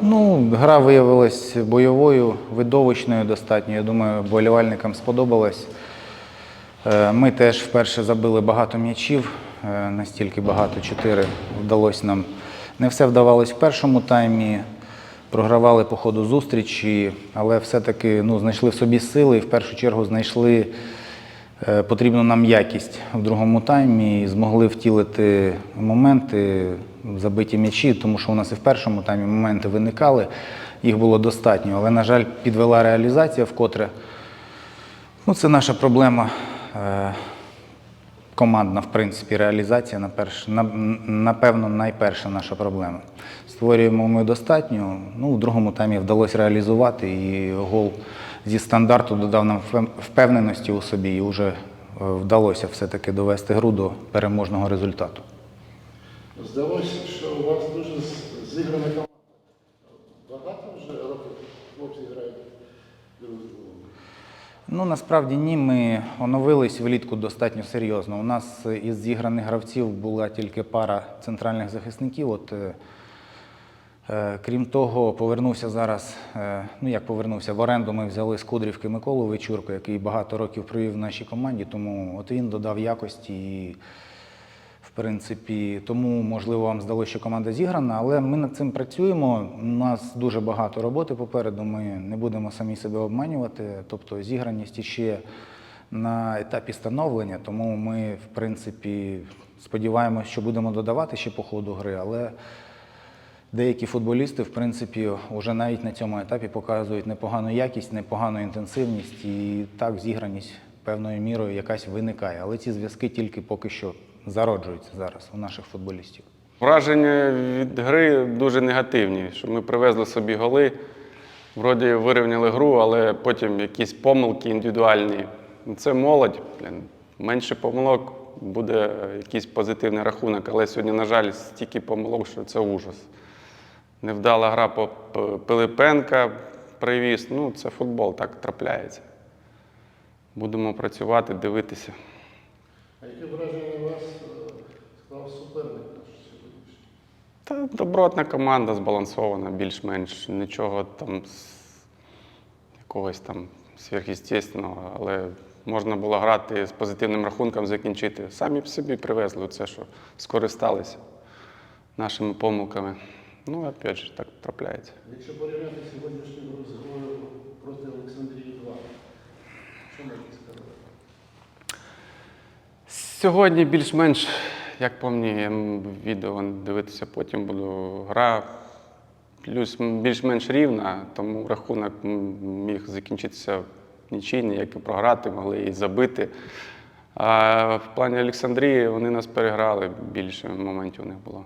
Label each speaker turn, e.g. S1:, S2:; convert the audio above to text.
S1: Ну, гра виявилась бойовою, видовищною достатньо. Я думаю, болівальникам сподобалось. Е, Ми теж вперше забили багато м'ячів, е, настільки багато, чотири вдалося нам. Не все вдавалось в першому таймі, програвали по ходу зустрічі, але все-таки ну, знайшли в собі сили і в першу чергу знайшли е, потрібну нам якість в другому таймі і змогли втілити моменти, забиті м'ячі, тому що у нас і в першому таймі моменти виникали, їх було достатньо. Але, на жаль, підвела реалізація вкотре. Ну, це наша проблема. е, Командна, в принципі, реалізація, напевно, найперша наша проблема. Створюємо ми достатньо. Ну, в другому таймі вдалося реалізувати, і гол зі стандарту додав нам впевненості у собі, і вже е, вдалося все-таки довести гру до переможного результату.
S2: Здалося, що у вас дуже зіграна команда. Багато вже років хлопці грають друг з другом.
S1: Ну, насправді ні, ми оновились влітку достатньо серйозно. У нас із зіграних гравців була тільки пара центральних захисників. От, е, е, крім того, повернувся зараз, е, ну як повернувся, в оренду ми взяли з Кудрівки Миколу Вечурко, який багато років провів в нашій команді, тому от він додав якості і принципі, тому можливо вам здалося, що команда зіграна, але ми над цим працюємо. У нас дуже багато роботи попереду. Ми не будемо самі себе обманювати. Тобто зіграність ще на етапі становлення, тому ми, в принципі, сподіваємося, що будемо додавати ще по ходу гри, але деякі футболісти, в принципі, вже навіть на цьому етапі показують непогану якість, непогану інтенсивність і так зіграність певною мірою якась виникає. Але ці зв'язки тільки поки що зароджуються зараз у наших футболістів.
S3: Враження від гри дуже негативні, що ми привезли собі голи, вроді вирівняли гру, але потім якісь помилки індивідуальні. Це молодь, блін, менше помилок, буде якийсь позитивний рахунок, але сьогодні, на жаль, стільки помилок, що це ужас. Невдала гра по Пилипенка привіз. Ну, це футбол, так трапляється. Будемо працювати, дивитися.
S2: А яке враження на вас е, склав суперник наш сьогоднішній?
S3: Та добротна команда, збалансована, більш-менш нічого там якогось там сверхъестественного, але можна було грати з позитивним рахунком, закінчити. Самі б собі привезли це, що скористалися нашими помилками. Ну, опять же, так трапляється.
S2: Якщо порівняти сьогоднішню гру з грою проти Олександрії 2, що можна сказати?
S3: Сьогодні більш-менш, як м, відео дивитися потім буду. Гра плюс більш-менш рівна, тому рахунок міг закінчитися нічийний, як і програти, могли і забити. А в плані Олександрії вони нас переграли, більше моментів у них було.